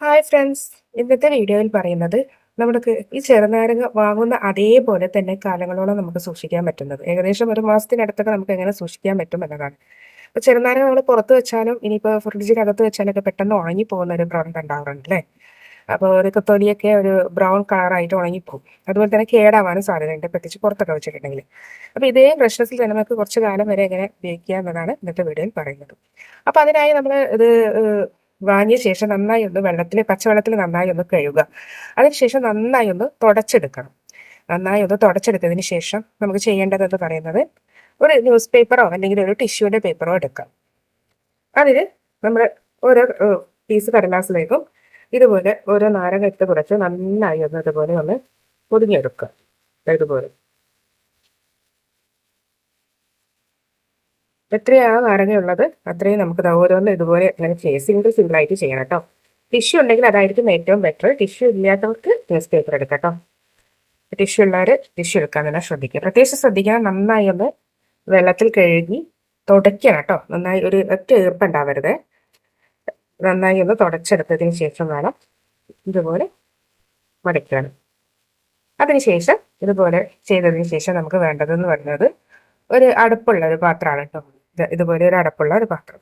Hi friends ഇന്നത്തെ വീഡിയോയിൽ പറയുന്നത് നമുക്ക് ഈ ചെറുനാരങ്ങ വാങ്ങുന്ന അതേപോലെ തന്നെ കാലങ്ങളോളം നമുക്ക് സൂക്ഷിക്കാൻ പറ്റുന്നത്. ഏകദേശം ഒരു മാസത്തിനടുത്തൊക്കെ നമുക്ക് എങ്ങനെ സൂക്ഷിക്കാൻ പറ്റും എന്നതാണ്. അപ്പോൾ ചെറുനാരങ്ങ നമ്മൾ പുറത്ത് വെച്ചാലും ഇനിയിപ്പോൾ ഫ്രിഡ്ജിനകത്ത് വെച്ചാലൊക്കെ പെട്ടെന്ന് ഉണങ്ങി പോകുന്ന ഒരു പ്രവണത ഉണ്ടാവാറുണ്ട് അല്ലേ? അപ്പോൾ ഒരു തൊലിയൊക്കെ ഒരു ബ്രൗൺ കളറായിട്ട് ഉണങ്ങിപ്പോകും അതുപോലെ തന്നെ കേടാവാനും സാധ്യതയുണ്ട്. പ്രത്യേകിച്ച് പുറത്തൊക്കെ വെച്ചിട്ടുണ്ടെങ്കിൽ. അപ്പോൾ ഇതേ ഫ്രഷ്നസിൽ തന്നെ നമുക്ക് കുറച്ച് കാലം വരെ എങ്ങനെ ഉപയോഗിക്കുക എന്നതാണ് ഇന്നത്തെ വീഡിയോയിൽ പറയുന്നത്. അപ്പോൾ അതിനായി നമ്മൾ ഇത് വാങ്ങിയ ശേഷം നന്നായി ഒന്ന് വെള്ളത്തിൽ പച്ചവെള്ളത്തിൽ നന്നായി ഒന്ന് കഴുകുക. അതിനുശേഷം നന്നായി ഒന്ന് തുടച്ചെടുക്കണം. നന്നായി ഒന്ന് തുടച്ചെടുത്തതിന് ശേഷം നമുക്ക് ചെയ്യേണ്ടതെന്ന് പറയുന്നത് ഒരു ന്യൂസ് പേപ്പറോ അല്ലെങ്കിൽ ഒരു ടിഷ്യൂവിന്റെ പേപ്പറോ എടുക്കാം. അതിൽ നമ്മൾ ഓരോ പീസ് കടലാസിലേക്കും ഇതുപോലെ ഓരോ നാരങ്ങ ഇട്ട് കുറച്ച് നന്നായി ഒന്ന് ഇതുപോലെ ഒന്ന് പൊതിഞ്ഞെടുക്കുക. ഇതുപോലെ. എത്രയാണ് നാരങ്ങയുള്ളത് അത്രയും നമുക്ക് ഓരോന്ന് ഇതുപോലെ അങ്ങനെ സിംഗിൾ സിംഗിൾ ആയിട്ട് ചെയ്യണം കേട്ടോ ടിഷ്യൂ ഉണ്ടെങ്കിൽ അതായിരിക്കും ഏറ്റവും ബെറ്റർ ടിഷ്യൂ ഇല്ലാത്തവർക്ക് ന്യൂസ് പേപ്പർ എടുക്കാം ടിഷ്യൂ ഉള്ളവർ ടിഷ്യൂ എടുക്കാൻ തന്നെ ശ്രദ്ധിക്കുക. പ്രത്യേകിച്ച് ശ്രദ്ധിക്കണം നന്നായി ഒന്ന് വെള്ളത്തിൽ കഴുകി തുടയ്ക്കണം കേട്ടോ നന്നായി ഒരു ഒറ്റ ഈർപ്പുണ്ടാവരുത് നന്നായി ഒന്ന് തുടച്ചെടുത്തതിന് ശേഷം വേണം ഇതുപോലെ മടക്കണം അതിനുശേഷം ഇതുപോലെ ചെയ്തതിന് ശേഷം നമുക്ക് വേണ്ടതെന്ന് പറയുന്നത് ഒരു അടുപ്പുള്ള ഒരു പാത്രമാണ് കേട്ടോ ഇതുപോലെ ഒരു അടപ്പുള്ള ഒരു പാത്രം.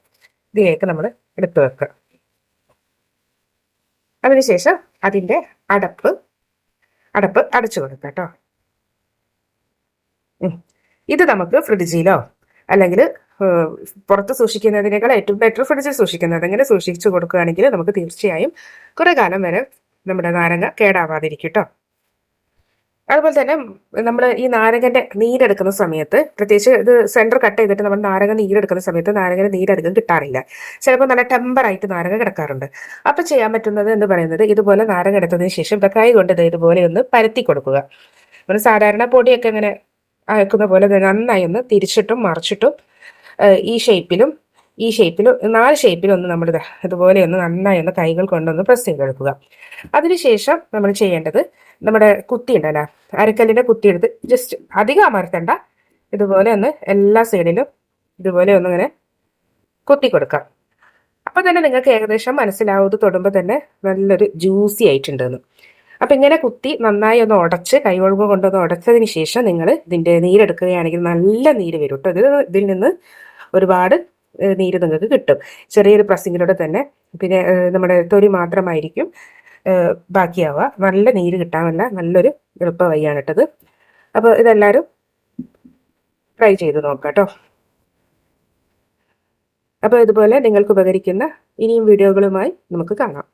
ഇതിലേക്ക് നമ്മൾ എടുത്തു വെക്കുക. അതിനുശേഷം അതിന്റെ അടപ്പ് അടപ്പ് അടച്ചു കൊടുക്കുക കേട്ടോ ഇത് നമുക്ക് ഫ്രിഡ്ജിലോ അല്ലെങ്കിൽ പുറത്ത് സൂക്ഷിക്കുന്നതിനേക്കാൾ ഏറ്റവും ബെറ്റർ ഫ്രിഡ്ജിൽ സൂക്ഷിക്കുന്നത്. അങ്ങനെ സൂക്ഷിച്ചു കൊടുക്കുകയാണെങ്കിൽ നമുക്ക് തീർച്ചയായും കുറേ കാലം വരെ നമ്മുടെ നാരങ്ങ കേടാവാതിരിക്കും കേട്ടോ അതുപോലെ തന്നെ നമ്മൾ ഈ നാരകന്റെ നീരെടുക്കുന്ന സമയത്ത് പ്രത്യേകിച്ച് ഇത് സെന്റർ കട്ട് ചെയ്തിട്ട് നമ്മൾ നാരക നീരെടുക്കുന്ന സമയത്ത് നാരകന്റെ നീരധികം കിട്ടാറില്ല. ചിലപ്പോൾ നല്ല ടെമ്പറായിട്ട് നാരങ്ങ കിടക്കാറുണ്ട്. അപ്പൊ ചെയ്യാൻ പറ്റുന്നത് എന്ന് പറയുന്നത് ഇതുപോലെ നാരങ്ങ എടുത്തതിന് ശേഷം ഇപ്പൊ കൈ കൊണ്ട് ഇതുപോലെ ഒന്ന് പരത്തി കൊടുക്കുക. നമ്മൾ സാധാരണ പൊടിയൊക്കെ ഇങ്ങനെ അയക്കുന്ന പോലെ നന്നായി ഒന്ന് തിരിച്ചിട്ടും മറിച്ചിട്ടും ഈ ഷേപ്പിലും ഈ ഷേപ്പിൽ നാല് ഷേപ്പിൽ ഒന്ന് നമ്മൾ ഇതുപോലെ ഒന്ന് നന്നായി ഒന്ന് കൈകൾ കൊണ്ടൊന്ന് പ്രസ് ചെയ്തെടുക്കുക അതിനുശേഷം നമ്മൾ ചെയ്യേണ്ടത് നമ്മുടെ കുത്തി ഉണ്ടല്ലോ അരക്കല്ലിന്റെ കുത്തി എടുത്ത് ജസ്റ്റ് അധികം അമർത്തണ്ട. ഇതുപോലെ ഒന്ന് എല്ലാ സൈഡിലും ഇതുപോലെ ഒന്ന് ഇങ്ങനെ കുത്തി കൊടുക്കാം. അപ്പൊ തന്നെ നിങ്ങൾക്ക് ഏകദേശം മനസ്സിലാവുന്നത് തൊടുമ്പോൾ തന്നെ നല്ലൊരു ജ്യൂസി ആയിട്ടുണ്ടെന്ന്. അപ്പൊ ഇങ്ങനെ കുത്തി നന്നായി ഒന്ന് ഉടച്ച് കൈവഴുക കൊണ്ടൊന്ന് ഉടച്ചതിന് ശേഷം നിങ്ങൾ ഇതിന്റെ നീരെടുക്കുകയാണെങ്കിൽ നല്ല നീര് വരും കേട്ടോ ഇത് ഇതിൽ നിന്ന് ഒരുപാട് നീര് നിങ്ങൾക്ക് കിട്ടും. ചെറിയൊരു പ്രസ്സിങ്ങിലൂടെ തന്നെ. പിന്നെ നമ്മുടെ തൊലി മാത്രമായിരിക്കും ബാക്കിയാവുക. നല്ല നീര് കിട്ടാമല്ല നല്ലൊരു എളുപ്പ വഴിയാണ് അപ്പോൾ ഇതെല്ലാവരും ട്രൈ ചെയ്ത് നോക്കാം കേട്ടോ. അപ്പോൾ ഇതുപോലെ നിങ്ങൾക്ക് ഉപകരിക്കുന്ന ഇനിയും വീഡിയോകളുമായി നമുക്ക് കാണാം.